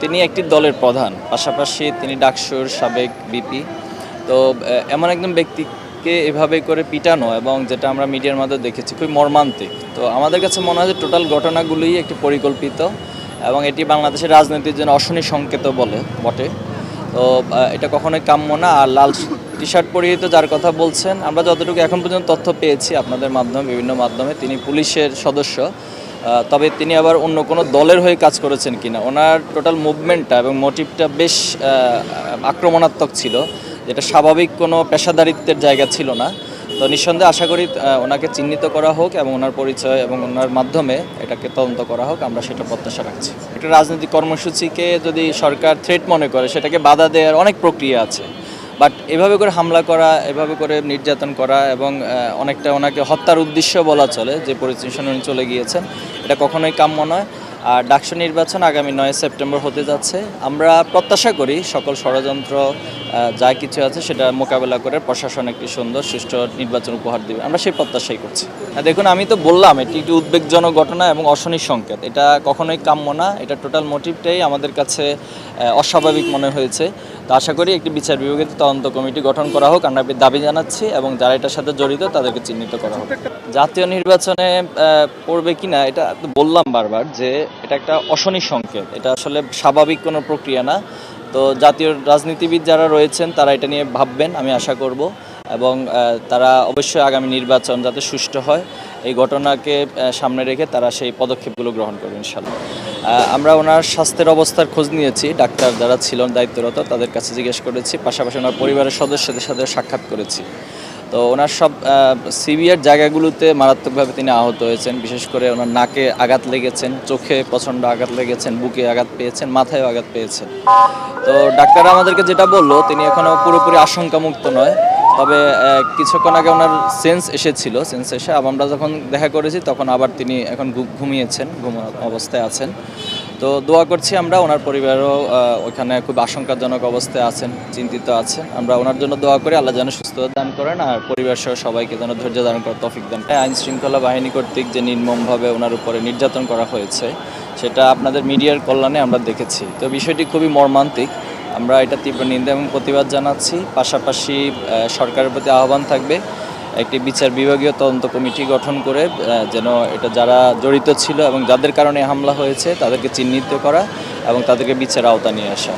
তিনি একটি দলের প্রধান, পাশাপাশি তিনি ডাকসুর সাবেক বিপি তো এমন একজন ব্যক্তিকে এভাবে করে পিটানো এবং যেটা আমরা মিডিয়ার মাধ্যমে দেখেছি খুবই মর্মান্তিক। তো, আমাদের কাছে মনে হয় যে টোটাল ঘটনাগুলোই একটি পরিকল্পিত এবং এটি বাংলাদেশের রাজনীতির জন্য অশনি সংকেত বলে বটে। তো এটা কখনোই কাম্য না। আর লাল টি শার্ট পরিহিত যার কথা বলছেন, আমরা যতটুকু এখন পর্যন্ত তথ্য পেয়েছি আপনাদের মাধ্যমে, বিভিন্ন মাধ্যমে, তিনি পুলিশের সদস্য। তবে তিনি আবার অন্য কোনো দলের হয়ে কাজ করেছেন কিনা? ওনার টোটাল মুভমেন্টটা এবং মোটিভটা বেশ আক্রমণাত্মক ছিল, যেটা স্বাভাবিক কোনো পেশাদারিত্বের জায়গা ছিল না। তো নিঃসন্দেহে আশা করি ওনাকে চিহ্নিত করা হোক এবং ওনার পরিচয় এবং ওনার মাধ্যমে এটাকে তদন্ত করা হোক, আমরা সেটা প্রত্যাশা রাখছি। একটা রাজনৈতিক কর্মসূচিকে যদি সরকার থ্রেট মনে করে, সেটাকে বাধা দেওয়ার অনেক প্রক্রিয়া আছে। বাট এভাবে করে হামলা করা, এভাবে করে নির্যাতন করা এবং অনেকটা ওনাকে হত্যার উদ্দেশ্য বলা চলে, যে পরিস্থিতি চলে গিয়েছেন এটা কখনোই কাম্য নয়। আর ডাকসু নির্বাচন আগামী নয় সেপ্টেম্বর হতে যাচ্ছে। আমরা প্রত্যাশা করি সকল ষড়যন্ত্র যা কিছু আছে সেটা মোকাবেলা করে প্রশাসন একটি সুন্দর, সুষ্ঠু নির্বাচন উপহার দেবে। আমরা সেই প্রত্যাশাই করছি। দেখুন, আমি তো বললাম, এটি একটি উদ্বেগজনক ঘটনা এবং অশনির সংকেত। এটা কখনোই কাম্য না, এটা টোটাল মোটিভটাই আমাদের কাছে অস্বাভাবিক মনে হয়েছে। তো আশা করি একটি বিচার বিভাগের তদন্ত কমিটি গঠন করা হোক, আমরা দাবি জানাচ্ছি এবং যারা এটার সাথে জড়িত তাদেরকে চিহ্নিত করা হোক। জাতীয় নির্বাচনে পড়বে কিনা, এটা বললাম বারবার যে এটা একটা অশনি সংকেত। এটা আসলে স্বাভাবিক কোনো প্রক্রিয়া না। তো জাতীয় রাজনীতিবিদ যারা রয়েছেন, তারা এটা নিয়ে ভাববেন, আমি আশা করব। এবং তারা অবশ্যই আগামী নির্বাচন যাতে সুষ্ঠু হয়, এই ঘটনাকে সামনে রেখে তারা সেই পদক্ষেপগুলো গ্রহণ করবে ইনশাল্লাহ আমরা ওনার স্বাস্থ্যের অবস্থার খোঁজ নিয়েছি। ডাক্তার যারা ছিলেন, দায়িত্বরত, তাদের কাছে জিজ্ঞেস করেছি। পাশাপাশি ওনার পরিবারের সদস্যদের সাথে সাক্ষাৎ করেছি। তো ওনার সব সিভিয়ার জায়গাগুলোতে মারাত্মকভাবে তিনি আহত হয়েছেন। বিশেষ করে ওনার নাকে আঘাত লেগেছেন, চোখে প্রচণ্ড আঘাত লেগেছেন, বুকে আঘাত পেয়েছেন, মাথায়ও আঘাত পেয়েছেন। তো ডাক্তাররা আমাদেরকে যেটা বলল, তিনি এখনও পুরোপুরি আশঙ্কামুক্ত নয়। তবে কিছুক্ষণ আগে ওনার সেন্স এসেছিল। সেন্স এসে আমরা যখন দেখা করেছি, তখন আবার তিনি এখন ঘুমিয়েছেন, ঘুম অবস্থায় আছেন। তো দোয়া করছি আমরা, ওনার পরিবারও ওখানে খুব আশঙ্কাজনক অবস্থায় আছেন, চিন্তিত আছেন। আমরা ওনার জন্য দোয়া করি, আল্লাহ যেন সুস্থতা দান করেন আর পরিবার সহ সবাইকে যেন ধৈর্য ধারণ করার তফিক দেন। আইন শৃঙ্খলা বাহিনী কর্তৃক যে নির্মমভাবে ওনার উপরে নির্যাতন করা হয়েছে, সেটা আপনাদের মিডিয়ার কল্যাণে আমরা দেখেছি। তো বিষয়টি খুবই মর্মান্তিক। আমরা এটা তীব্র নিন্দা এবং প্রতিবাদ জানাচ্ছি। পাশাপাশি সরকারের প্রতি আহ্বান থাকবে। একটি বিচার বিভাগীয় তদন্ত কমিটি গঠন করে যেন এটা যারা জড়িত ছিল এবং যাদের কারণে হামলা হয়েছে, তাদেরকে চিহ্নিত করা এবং তাদেরকে বিচার আওতা নিয়ে আসা।